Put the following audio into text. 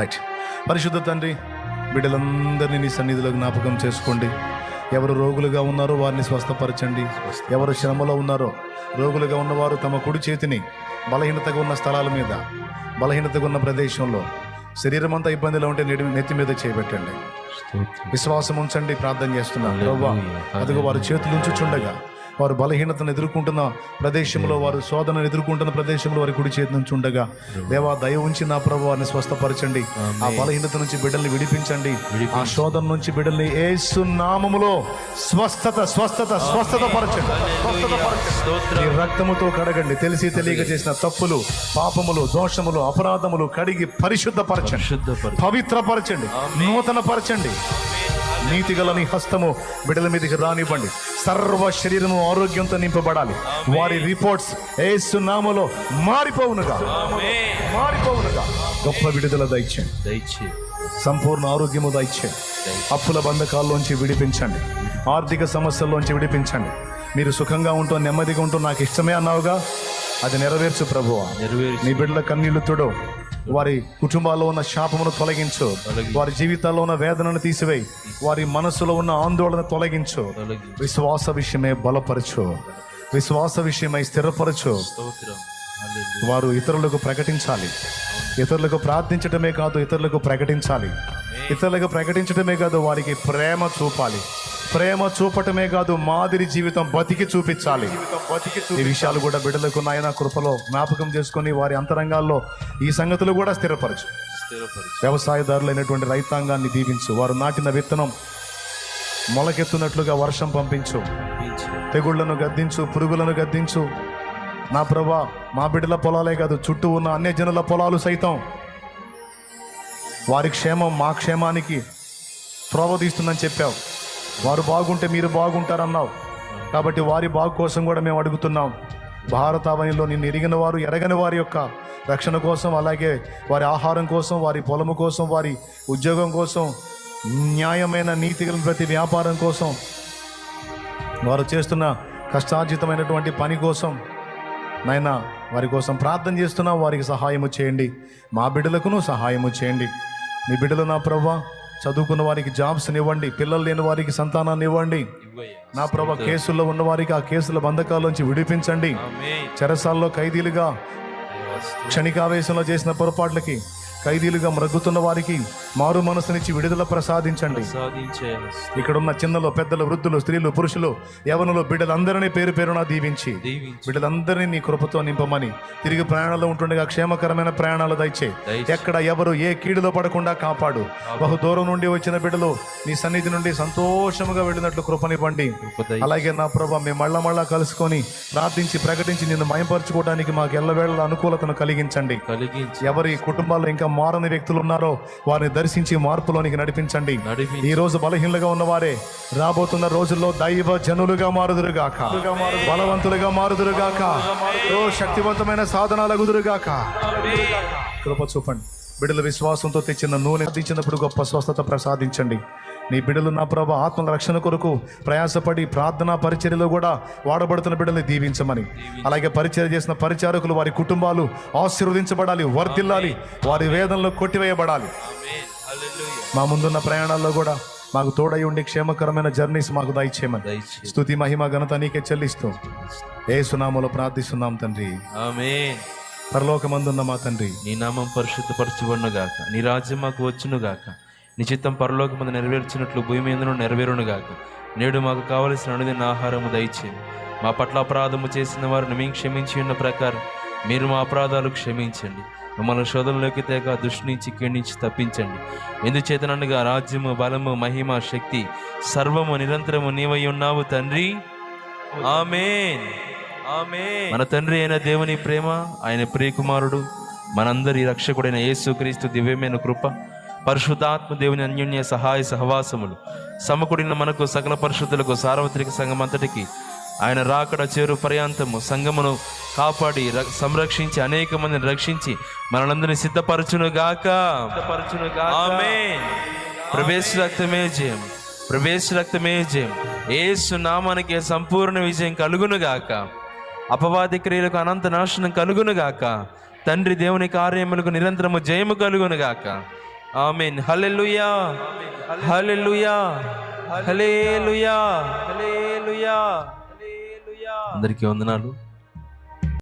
Right పరిశుద్ధ తండ్రి బిడ్డలందరినీ నీ సన్నిధిలో జ్ఞాపకం చేసుకోండి. ఎవరు రోగులుగా ఉన్నారో వారిని స్వస్థపరచండి. ఎవరు శ్రమలో ఉన్నారో రోగులుగా ఉన్నవారు తమ కుడి చేతిని బలహీనతగా ఉన్న స్థలాల మీద బలహీనతగా ఉన్న ప్రదేశంలో శరీరం అంతా ఇబ్బందిలో ఉంటే నెడి- నెత్తి మీద చేయబెట్టండి విశ్వాసం ఉంచండి ప్రార్థన చేస్తున్నాను అదిగో వారు చేతులు ఉంచుచుండగా వారు బలహీనతను ఎదుర్కొంటున్న ప్రదేశంలో వారు శోధనను ఎదుర్కొంటున్న ప్రదేశంలో వారి కుడి చేతి నుంచి ఉండగా దేవా దయ ఉంచి నా ప్రభు వారిని స్వస్థపరచండి. ఆ బలహీనత నుంచి బిడ్డల్ని విడిపించండి. ఆ శోధన నుంచి బిడ్డల్ని ఏసు నామములో స్వస్థత స్వస్థత స్వస్థత పరచండి. స్వస్థత పరచండి. ఈ రక్తముతో కడగండి. తెలిసి తెలియక చేసిన తప్పులు పాపములు దోషములు అపరాధములు కడిగి పరిశుద్ధపరచండి. శుద్ధపరచు పవిత్రపరచండి. నూతన పరచండి నీతి గల నీ హస్తము బిడల మీదకి రానివ్వండి. సర్వ శరీరము ఆరోగ్యంతో నింపబడాలి. వారి రిపోర్ట్స్ ఏసు నామలో మారిపోవునుగా. మారిపోవునుగా. గొప్ప విడుదల దయచేయండి. దయచే సంపూర్ణ ఆరోగ్యము దయచేయండి. అప్పుల బంధకాల్లోంచి విడిపించండి. ఆర్థిక సమస్యల్లోంచి విడిపించండి. మీరు సుఖంగా ఉంటూ నెమ్మదిగా ఉంటూ నాకు ఇష్టమే అన్నావుగా? అది నెరవేర్చు ప్రభువా. నెరవేర్చు. నీ బిడ్డల కన్నీళ్ళు తుడు. వారి కుటుంబాల్లో ఉన్న శాపమును తొలగించు. వారి జీవితాల్లో ఉన్న వేదనను తీసివేయి. వారి మనసులో ఉన్న ఆందోళన తొలగించు. తొలగి విశ్వాస విషయమే బలపరచు. విశ్వాస విషయమై స్థిరపరచు. వారు ఇతరులకు ప్రకటించాలి. ఇతరులకు ప్రార్థించడమే కాదు ఇతరులకు ప్రకటించాలి. ఇతరులకు ప్రకటించడమే కాదు వారికి ప్రేమ చూపాలి. ప్రేమ చూపటమే కాదు మాదిరి జీవితం బతికి చూపించాలి. ఈ విషయాలు కూడా బిడ్డలకు నాయన కృపలో జ్ఞాపకం చేసుకొని వారి అంతరంగాల్లో ఈ సంగతులు కూడా స్థిరపరచు. వ్యవసాయదారులైనటువంటి రైతాంగాన్ని దీవించు. వారు నాటిన విత్తనం మొలకెత్తునట్లుగా వర్షం పంపించు. తెగుళ్ళను గద్దించు పురుగులను గద్దించు. నా ప్రభా మా బిడ్డల పొలాలే కాదు చుట్టూ ఉన్న అన్య జనుల పొలాలు సైతం. వారి క్షేమం మా క్షేమానికి ప్రోవదీస్తుందని చెప్పావు. వారు బాగుంటే మీరు బాగుంటారన్నావు. కాబట్టి వారి బాగు కోసం కూడా మేము అడుగుతున్నాం. భారతావనిలో నిన్ను ఎరిగిన వారు ఎరగని వారి యొక్క రక్షణ కోసం అలాగే వారి ఆహారం కోసం వారి పొలము కోసం వారి ఉద్యోగం కోసం న్యాయమైన నీతిగల ప్రతి వ్యాపారం కోసం వారు చేస్తున్న కష్టార్జితమైనటువంటి పని కోసం నాయనా వారి కోసం ప్రార్థన చేస్తున్నాం. వారికి సహాయము చేయండి. మా బిడ్డలకును సహాయము చేయండి. మీ బిడ్డలు నా ప్రభా చదువుకున్న వారికి జాబ్స్ ఇవ్వండి పిల్లలు లేని వారికి సంతానాన్ని ఇవ్వండి. నా ప్రభా కేసుల్లో ఉన్న వారికి ఆ కేసుల బంధకాల్లోంచి విడిపించండి ఆమేన్. చెరసాల్లో ఖైదీలుగా. క్షణికావేశంలో చేసిన పొరపాట్లకి ఖైదీలుగా మ్రగ్గుతున్న వారికి మారు మనసునిచ్చి విడుదల ప్రసాదించండి. ప్రసాదించే ఇక్కడున్న చిన్నలు పెద్దలు వృద్ధులు స్త్రీలు పురుషులు యవనులు బిడ్డలందరినీ పేరు పేరున దీవించి. బిడ్డలందరినీ నీ కృపతో నింపమని తిరిగి ప్రయాణాల్లో ఉంటుండగా క్షేమకరమైన ప్రయాణాలు దయచే. ఎక్కడ ఎవరు ఏ కీడులో పడకుండా కాపాడు. బహు దూరం నుండి వచ్చిన బిడ్డలు నీ సన్నిధి నుండి సంతోషముగా వెళ్ళినట్లు కృపనివ్వండి అలాగే నా ప్రభా మేము మళ్ళా మళ్ళా కలుసుకొని ప్రార్థించి ప్రకటించి నిన్ను మయంపరచుకోవడానికి మాకు ఎల్లవేళ అనుకూలతను కలిగించండి. కలిగించి ఎవరి కుటుంబాల్లో ఇంకా మారని వ్యక్తులు ఉన్నారో వారిని దర్శించి మార్పులోనికి నడిపించండి. నడిపించి ఈ రోజు బలహీనలుగా ఉన్నవారే రాబోతున్న రోజుల్లో దైవ జనులుగా మారుదురుగాక. బలవంతులుగా మారుదురుగాక. ఓ శక్తివంతమైన సాధనాలగుదురుగాక కృప చూపండి. బిడ్డల విశ్వాసంతో తెచ్చిన నూనె తెచ్చినప్పుడు గొప్ప స్వస్థత ప్రసాదించండి. నీ బిడ్డలు నా ప్రభ ఆత్మల రక్షణ కొరకు ప్రయాసపడి ప్రార్థనా పరిచర్యలో కూడా వాడబడుతున్న బిడ్డల్ని దీవించమని. అలాగే పరిచర్య చేసిన పరిచారకులు వారి కుటుంబాలు ఆశీర్వదించబడాలి వర్ధిల్లాలి వారి వేదనలో కొట్టివేయబడాలి. మా ముందున్న ప్రయాణాల్లో కూడా మాకు తోడై ఉండి క్షేమకరమైన జర్నీస్ మాకు దయచేయమని. దయచే స్తుతి మహిమ ఘనత నీకే చెల్లిస్తూ ఏ సునామలో ప్రార్థిస్తున్నాం తండ్రి. పరలోకమందున్న మా తండ్రి. నీ నామం పరిశుద్ధపరచుబడును గాక నీ రాజ్యం మాకు వచ్చును గాక నీ చిత్తం పరలోకమందు నెరవేర్చినట్లు భూమి మీదను నెరవేరును గాక నేడు మాకు కావలసిన అనుదిన ఆహారము దయచేయండి మా పట్ల అపరాధము చేసిన వారిని మేము క్షమించి ఉన్న ప్రకారం మీరు మా అపరాధాలు క్షమించండి. మమ్మల్ని శోధనలోకి తేక దృష్టి నుంచి నుంచి తప్పించండి. ఎందుచేతనగా రాజ్యము బలము మహిమ శక్తి సర్వము నిరంతరము నీవై ఉన్నావు తండ్రి. ఆమె మన తండ్రి అయిన దేవుని ప్రేమ ఆయన ప్రియకుమారుడు మనందరి రక్షకుడైన యేసుక్రీస్తు దివ్యమైన కృప పరిశుద్ధాత్మ దేవుని అన్యోన్య సహాయ సహవాసములు. సమకూడిన మనకు సకల పరిశుద్ధులకు సార్వత్రిక సంఘం అంతటికి ఆయన రాకడ చేరు పర్యాంతము సంఘమును కాపాడి సంరక్షించి అనేక మందిని రక్షించి మనలందరినీ సిద్ధపరచును గాక. ఆమేన్. ప్రవేశ రక్తమే జయం. ప్రవేశ రక్తమే జయం. ఏసు నామానికి సంపూర్ణ విజయం కలుగును గాక. అపవాది క్రియలకు అనంత నాశనం కలుగును గాక. తండ్రి దేవుని కార్యములకు నిరంతరము జయము కలుగును గాక. Amen. Hallelujah hallelujah hallelujah hallelujah అందరికీ వందనాలు.